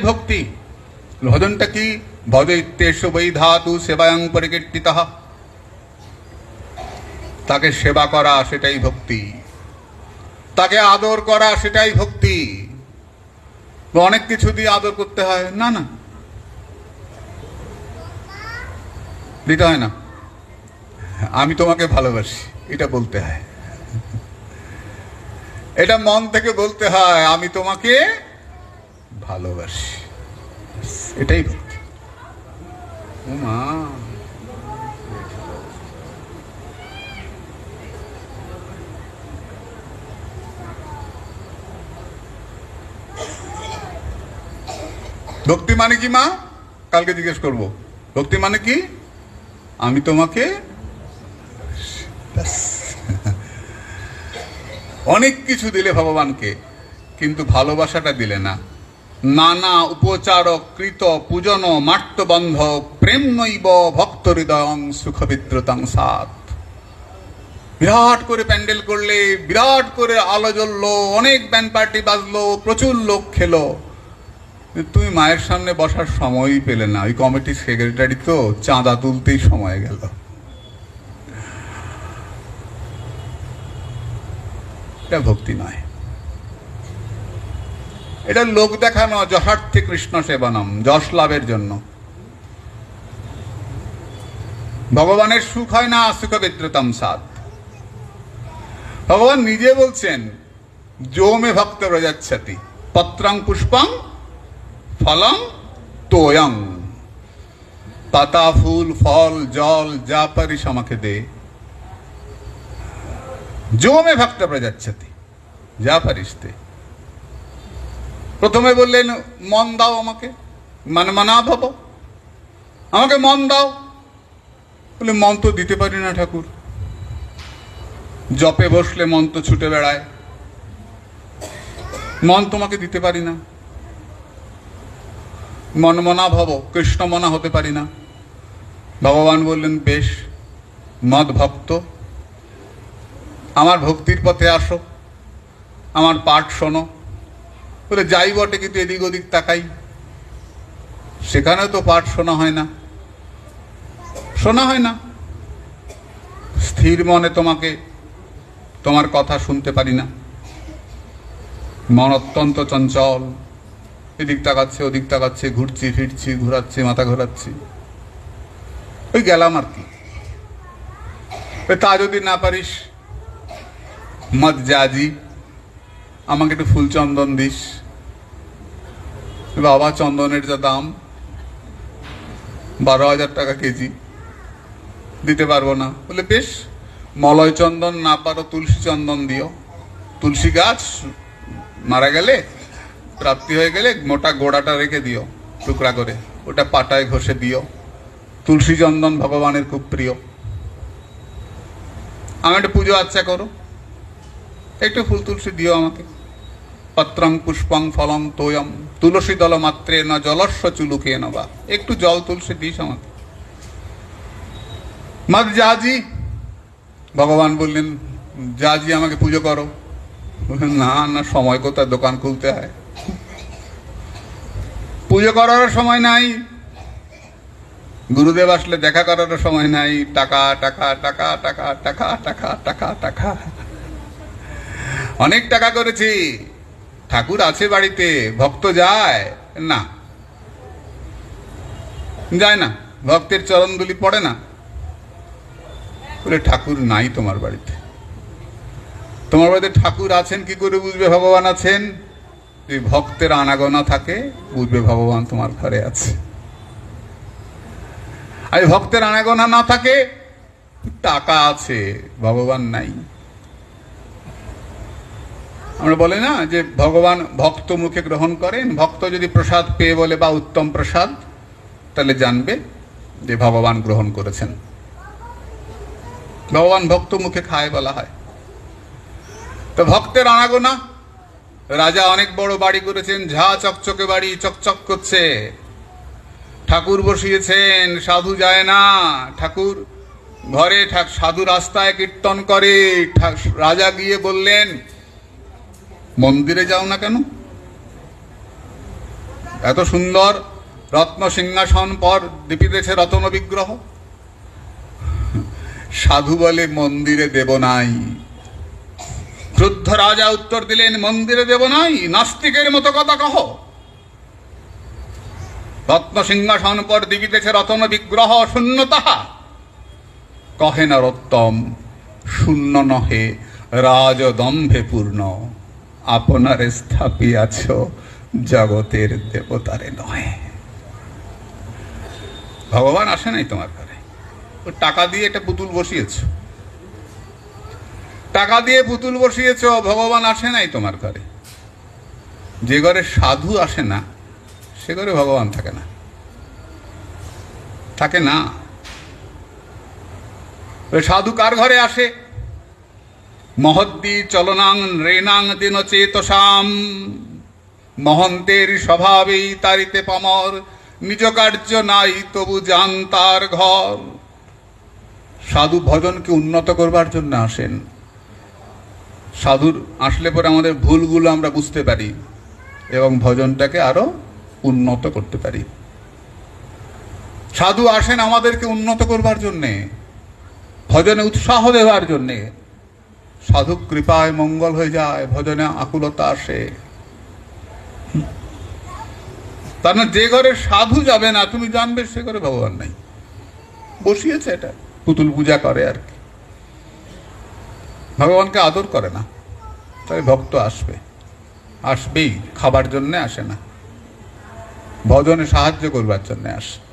ভক্তি। ভজনটা কি? ভজ ইত্যেষ বৈ ধাতু সেবায়ং পরিকীর্তিত। তাকে সেবা করা সেটাই ভক্তি। তাকে আদর করা সেটাই ভক্তি। অনেক কিছু দিয়ে আদর করতে হয়। না না। দিতে হয় না। আমি তোমাকে ভালোবাসি, এটা বলতে হয়। এটা মন থেকে বলতে হয়, আমি তোমাকে ভালোবাসি। এটাই ভক্তি ও মা। ভক্তি মানে কি মা? কালকে জিজ্ঞেস করব। ভক্তি মানে কি? আমি তোমাকে অনেক কিছু দিলে ভগবানকে কিন্তু ভালোবাসাটা দিলে না। নানা উপচারক কৃত পূজন মাট্টবন্ধ প্রেম নৈব ভক্ত হৃদয়ং সুখবিদ্রতাং সাত বিরাট করে প্যান্ডেল করলে, বিরাট করে আলো জ্বললো, অনেক ব্যান্ড পার্টি বাজলো, প্রচুর লোক খেলো। তুমি মায়ের সামনে বসার সময়ই পেলে না। ওই কমিটির সেক্রেটারি তো চাঁদা তুলতেই সময় গেল। এটা ভক্তি নয়। এটা লোক দেখানো, যথার্থে কৃষ্ণ সেবনম, যশ লাভের জন্য। ভগবানের সুখ হয় না, সুখ বিদ্রতম সাত ভগবান নিজে বলছেন জোমে ভক্ত ব্রজাচ্ছতি, পত্রং পুষ্পং ফলং তোয়ং। পাতা, ফুল, ফল, জল, যা পারিস আমাকে দে। জোমে ভক্ত প্রজাচ্ছতি যা পারিস দে। প্রথমে বললেন, মন দাও আমাকে মানে মানা ভব। আমাকে মন দাও। বলে, মন তো দিতে পারি না ঠাকুর। জপে বসলে মন তো ছুটে বেড়ায়। মন তোমাকে দিতে পারি না। মনমনা ভব কৃষ্ণমনা হতে পারি না। ভগবান বললেন, বেশ, মদ ভক্ত। আমার ভক্তির পথে আসো। আমার পাঠ শোনো। বলে, যাই বটে, কিন্তু এদিক ওদিক তাকাই। সেখানেও তো পাঠ শোনা হয় না। শোনা হয় না। স্থির মনে তোমাকে, তোমার কথা শুনতে পারি না। মন অত্যন্ত চঞ্চল। এদিক তাকাচ্ছে, ওদিক তাকাচ্ছে, ঘুরছি, ফিরছি, ঘুরাচ্ছি, মাথা ঘোরাচ্ছি। ওই গেলাম আর কি। তা যদি না পারিস মদ জাজি আমাকে একটু ফুল চন্দন দিস। বাবা চন্দনের যা দাম, বারো হাজার টাকা কেজি। দিতে পারব না। বলে, বেশ, মলয় চন্দন না পারো তুলসী চন্দন দিও। তুলসী গাছ মারা গেলে, প্রাপ্তি হয়ে গেলে মোটা গোড়াটা রেখে দিও, টুকরা করে। ওটা পাটায় ঘষে দিও। তুলসী চন্দন ভগবানের খুব প্রিয়। আমি একটা পুজো আচ্ছা করো। একটু ফুল তুলসী দিও আমাকে। পত্রং পুষ্পং ফলং তোয়ম, তুলসী দল মাত্রে না জলস্ব চুলুকে নবা। একটু জল তুলসী দিস আমাকে। মত জাজি ভগবান বললেন জাজি আমাকে পুজো করো। না না, সময় কোথায়? দোকান খুলতে হয়। পুজো করার সময় নাই। গুরুদেব আসলে দেখা করার সময় নাই। টাকা টাকা টাকা টাকা টাকা টাকা টাকা টাকা। অনেক টাকা করেছি। ঠাকুর আছে বাড়িতে, ভক্ত যায়? না। যায় না, ভক্তের চরণদুলি পড়ে না। বলে, ঠাকুর নাই তোমার বাড়িতে। তোমার বাড়িতে ঠাকুর আছেন কি করে বুঝবে ভগবান আছেন? যদি ভক্তের আনাগোনা থাকে, বুঝবে ভগবান তোমার ঘরে আছে। আর ভক্তের আনাগোনা না থাকে, টাকা আছে, ভগবান নাই। আমরা বলে না যে ভগবান ভক্ত মুখে গ্রহণ করেন, ভক্ত যদি প্রসাদ পেয়ে বলে, বা উত্তম প্রসাদ, তাহলে জানবে যে ভগবান গ্রহণ করেছেন। ভগবান ভক্ত মুখে খায় বলা হয়। তো ভক্তের আনাগোনা, রাজা অনেক বড় বাড়ি করেছেন, ঝা চকচকে বাড়ি, চকচক করছে। ঠাকুর বসিয়েছেন, সাধু যায় না। ঠাকুর ঘরে সাধু রাস্তায় কীর্তন করে রাজা গিয়ে বললেন মন্দিরে যাও না কেন? এত সুন্দর রত্ন সিংহাসন পর দীপিতেছে রতন বিগ্রহ। সাধু বলে মন্দিরে দেব নাই। ক্রুদ্ধ রাজা উত্তর দিলেন, মন্দিরে দেব নাই, নাস্তিকের মতো কথা কহ। রত্ন সিংহাসন পর দিবিতেছে রতন বিগ্রহ, শূন্য তাহা। কহে নরোত্তম শূন্য নহে, রাজদম্ভে পূর্ণ। আপনারে স্থাপিয়াছ জগতের দেবতারে নয়। ভগবান আসে নাই তোমার ঘরে। টাকা দিয়ে একটা পুতুল বসিয়েছ। টাকা দিয়ে পুতুল বসিয়েছ, ভগবান আসে নাই তোমার ঘরে। যে ঘরে সাধু আসে না, সে ঘরে ভগবান থাকে না। থাকে না। সাধু কার ঘরে আসে? মহদ্দি চলনাং রেনাং দিন চেতসাম মহন্তের স্বভাবেই তারিতে পামর, নিজ কার্য নাই তবু যান তার ঘর। সাধু ভজনকে উন্নত করবার জন্য আসেন। সাধুর আসলে পরে আমাদের ভুলগুলো আমরা বুঝতে পারি এবং ভজনটাকে আরও উন্নত করতে পারি। সাধু আসেন আমাদেরকে উন্নত করবার জন্যে, ভজনে উৎসাহ দেওয়ার জন্যে। সাধু কৃপায় মঙ্গল হয়ে যায়, ভজনে আকুলতা আসে। তার মানে যে ঘরে সাধু যাবে না, তুমি জানবে সে ঘরে ভগবান নাই। বসিয়েছে এটা, পুতুল পূজা করে আর কি। ভগবানকে আদর করে না, তাই ভক্ত আসবে। আসবেই, খাবার জন্যে আসে না। ভজনে সাহায্য করবার জন্যে আসে।